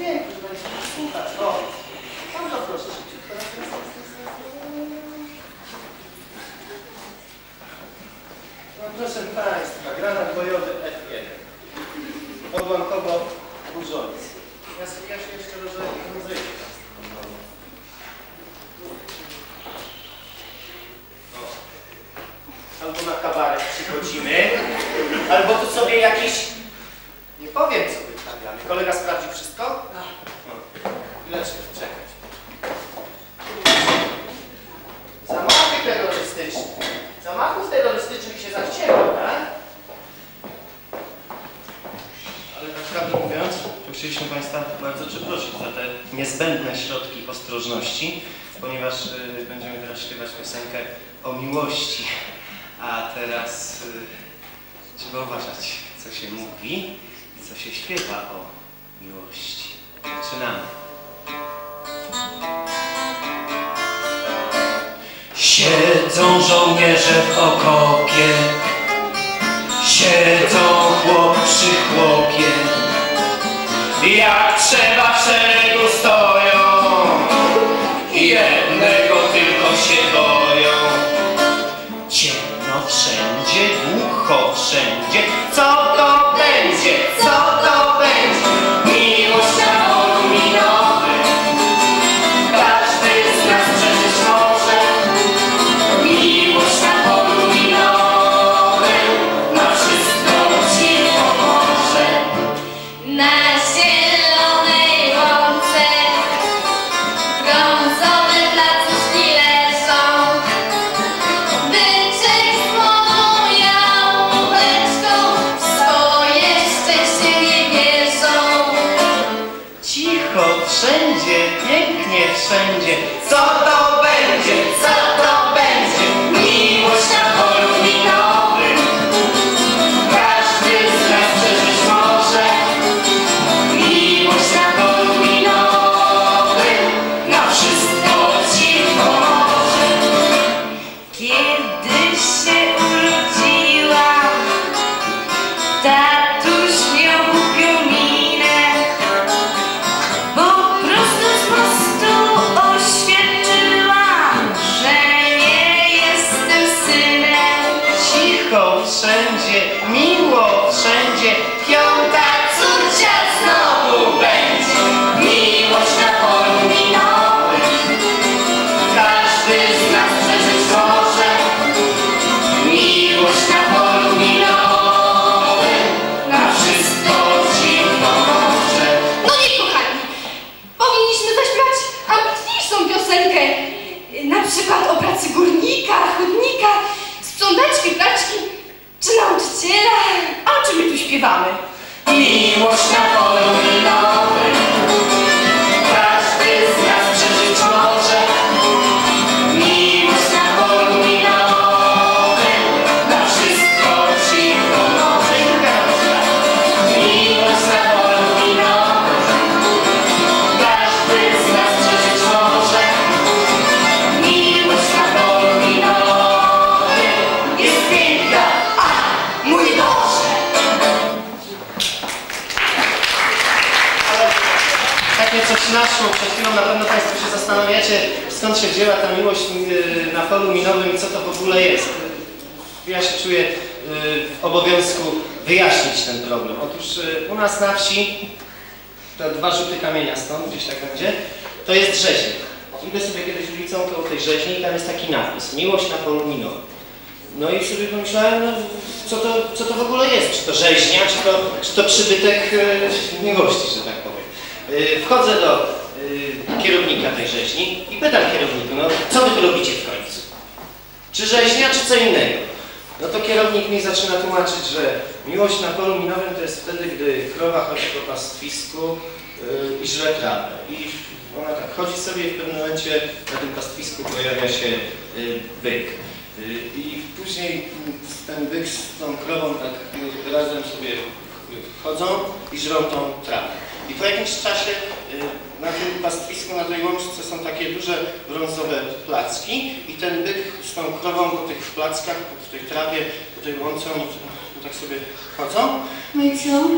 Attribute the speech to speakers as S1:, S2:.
S1: pięknie, będzie słuchać. No, bardzo proszę, szybciutko. Raz, raz, raz, raz, raz. No proszę Państwa, granat bojowy F1. Odłamkowo burzący. Ja ja się jeszcze rozejrzę. Albo na kabaret przychodzimy, albo tu sobie jakiś... Nie powiem, co wyprawiamy. Kolega sprawdził wszystko? Chwileczkę, czekać. Zamachy terrorystyczne. Zamachów terrorystycznych się zachciało, tak? Ale tak prawdę mówiąc, to chcieliśmy Państwa bardzo przeprosić za te niezbędne środki ostrożności, ponieważ y, będziemy teraz śpiewać piosenkę o miłości. A teraz y, trzeba uważać, co się mówi i co się śpiewa o miłości. Zaczynamy. Siedzą żołnierze w okopie, siedzą chłop przy chłopie. Jak trzeba w szeregu stoją, jednego tylko się boją. Ciemno wszędzie, głucho wszędzie. Co to pięknie wszędzie.
S2: Piosenkę. Na przykład o pracy górnika, chodnika, sprzątaczki, praczki, czy nauczyciela. A o czym my tu śpiewamy?
S1: Miłość na polu Naszło przed chwilą, na pewno Państwo się zastanawiacie, skąd się wzięła ta miłość y, na polu minowym i co to w ogóle jest. Ja się czuję y, w obowiązku wyjaśnić ten problem. Otóż y, u nas na wsi, to dwa rzuty kamienia stąd, gdzieś tak będzie, to jest rzeźnik. Idę sobie kiedyś ulicą koło tej rzeźni i tam jest taki napis, miłość na polu minowym. No i sobie pomyślałem, no, co, to, co to w ogóle jest? Czy to rzeźnia, czy to, czy to przybytek miłości, że tak powiem. Wchodzę do kierownika tej rzeźni i pytam kierowniku, no co wy tu robicie w końcu? Czy rzeźnia, czy co innego? No to kierownik mi zaczyna tłumaczyć, że miłość na polu minowym to jest wtedy, gdy krowa chodzi po pastwisku e, i żre trawę. I ona tak chodzi sobie i w pewnym momencie na tym pastwisku pojawia się e, byk. Y, I później ten byk z tą krową tak y, razem sobie chodzą i żrą tą trawę. I po jakimś czasie na tym pastwisku, na tej łączce są takie duże brązowe placki i ten byk z tą krową po tych plackach, w tej trawie, po tej łące, oni tak sobie chodzą.
S3: No i co?